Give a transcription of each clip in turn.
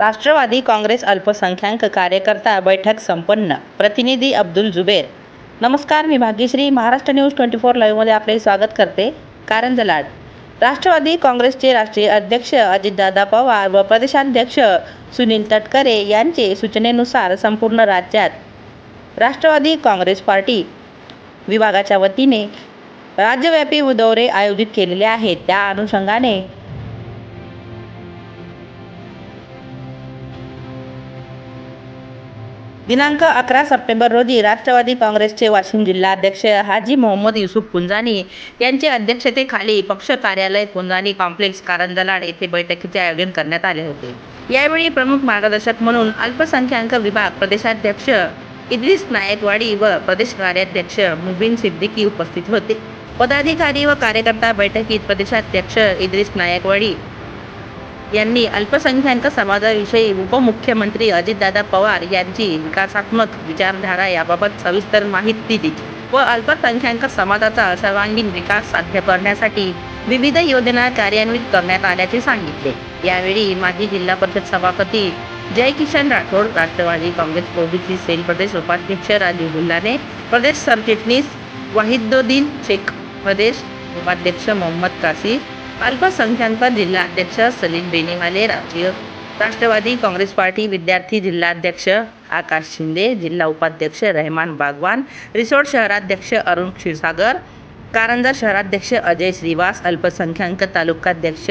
राष्ट्रवादी काँग्रेस अल्पसंख्याक कार्यकर्ता बैठक संपन्न. प्रतिनिधी अब्दुल जुबेर. नमस्कार मी Bhagyashree. Maharashtra news twenty four लाईव्हमध्ये आपले स्वागत करते. कारंज लाड राष्ट्रवादी काँग्रेसचे राष्ट्रीय अध्यक्ष अजितदादा पवार व प्रदेशाध्यक्ष सुनील तटकरे यांचे सूचनेनुसार संपूर्ण राज्यात राष्ट्रवादी काँग्रेस पार्टी विभागाच्या वतीने राज्यव्यापी दौरे आयोजित केलेले आहेत. त्या अनुषंगाने दिनांक अकरा सप्टेंबर रोजी राष्ट्रवादी काँग्रेसचे वाशिम जिल्हाध्यक्ष हाजी मोहम्मद युसुफ पुंजानी यांच्या अध्यक्षतेखाली पक्ष कार्यालय पुंजानी कॉम्प्लेक्स कारंजलाड येथे बैठकीचे आयोजन करण्यात आले होते. यावेळी प्रमुख मार्गदर्शक म्हणून अल्पसंख्याक विभाग प्रदेशाध्यक्ष इद्रिस नायकवाडी व प्रदेश कार्याध्यक्ष मुबीन सिद्दीकी उपस्थित होते. पदाधिकारी व कार्यकर्ता बैठकीत प्रदेशाध्यक्ष इद्रिस नायकवाडी यांनी अल्पसंख्याक समाजाविषयी उपमुख्यमंत्री अजितदादा पवार यांची विकासात्मक विचारधारा याबाबत सविस्तर माहिती दिली व अल्पसंख्याक समाजाचा सर्वांगीण विकास साध्य करण्यासाठी विविध योजना कार्यान्वित करण्यात आल्याचे सांगितले. यावेळी माजी जिल्हा परिषद सभापती जयकिशन राठोड राष्ट्रवादी काँग्रेस ओबीसी सेल प्रदेश उपाध्यक्ष राजीव गुल्हाने प्रदेश सरचिटणीस वाहिदुद्दीन शेख प्रदेश उपाध्यक्ष मोहम्मद कासी अल्पसंख्याक जिल्हाध्यक्ष सलीम बेनीवाले राष्ट्रीय राष्ट्रवादी काँग्रेस पार्टी विद्यार्थी जिल्हाध्यक्ष आकाश शिंदे जिल्हा उपाध्यक्ष रहमान बागवान रिसोड शहराध्यक्ष अरुण क्षीरसागर कारंजा शहराध्यक्ष अजय श्रीवास अल्पसंख्याक तालुकाध्यक्ष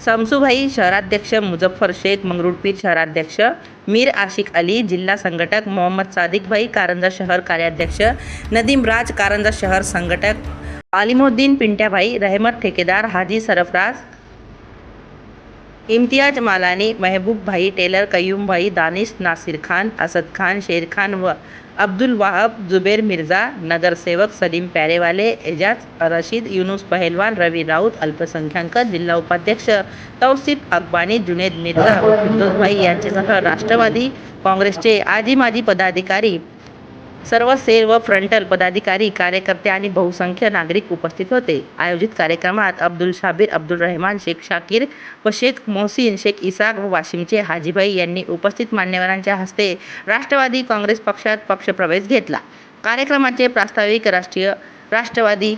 समसुभाई शहराध्यक्ष मुझफ्फर शेख मंगरुळपीर शहराध्यक्ष मीर आशिक अली जिल्हा संघटक मोहम्मद सादिकभाई कारंजा शहर कार्याध्यक्ष नदीम राज कारंजा शहर संघटक आलिमुद्दीन पिंट्याभाई रहमत ठेकेदार हाजी सरफराज इम्तियाज मालानी महबूबभाई टेलर कयूमभाई दानिश नासिर खान असद खान शेर खान व अब्दुल वाहब जुबेर मिर्झा नगरसेवक सलीम प्यारेवाले एजाज रशीद युनुस पहलवान रवी राऊत अल्पसंख्याक जिल्हा उपाध्यक्ष तौसिफ अकबानी जुनेद मिर्झा व फिरदोस भाई यांच्यासह राष्ट्रवादी काँग्रेसचे आजी माजी पदाधिकारी सर्व सेल व फ्रंटल पदाधिकारी कार्यकर्ते आणि बहुसंख्य नागरिक उपस्थित होते. आयोजित कार्यक्रमात अब्दुल शाबीर अब्दुल रहमान शेख शाकीर व शेख मोहसिन शेख इसाक व वाशिमचे हाजीभाई यांनी उपस्थित मान्यवरांच्या हस्ते राष्ट्रवादी काँग्रेस पक्षात पक्षप्रवेश घेतला. कार्यक्रमाचे प्रास्ताविक राष्ट्रीय राष्ट्रवादी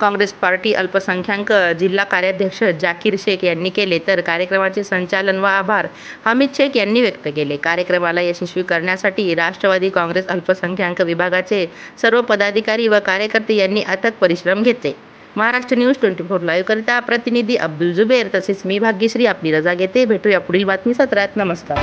काँग्रेस पार्टी अल्पसंख्याक जिल्हा कार्याध्यक्ष जाकीर शेख यांनी केले. तर कार्यक्रमाचे संचालन व आभार हमीद शेख यांनी व्यक्त केले. कार्यक्रमाला यशस्वी करण्यासाठी राष्ट्रवादी काँग्रेस अल्पसंख्याक विभागाचे सर्व पदाधिकारी व कार्यकर्ते यांनी अथक परिश्रम घेतले. Maharashtra news twenty four live करिता प्रतिनिधी अब्दुल जुबेर तसेच मी भाग्यश्री आपली रजा घेते. भेटूया पुढील बातमी सत्रात. नमस्कार.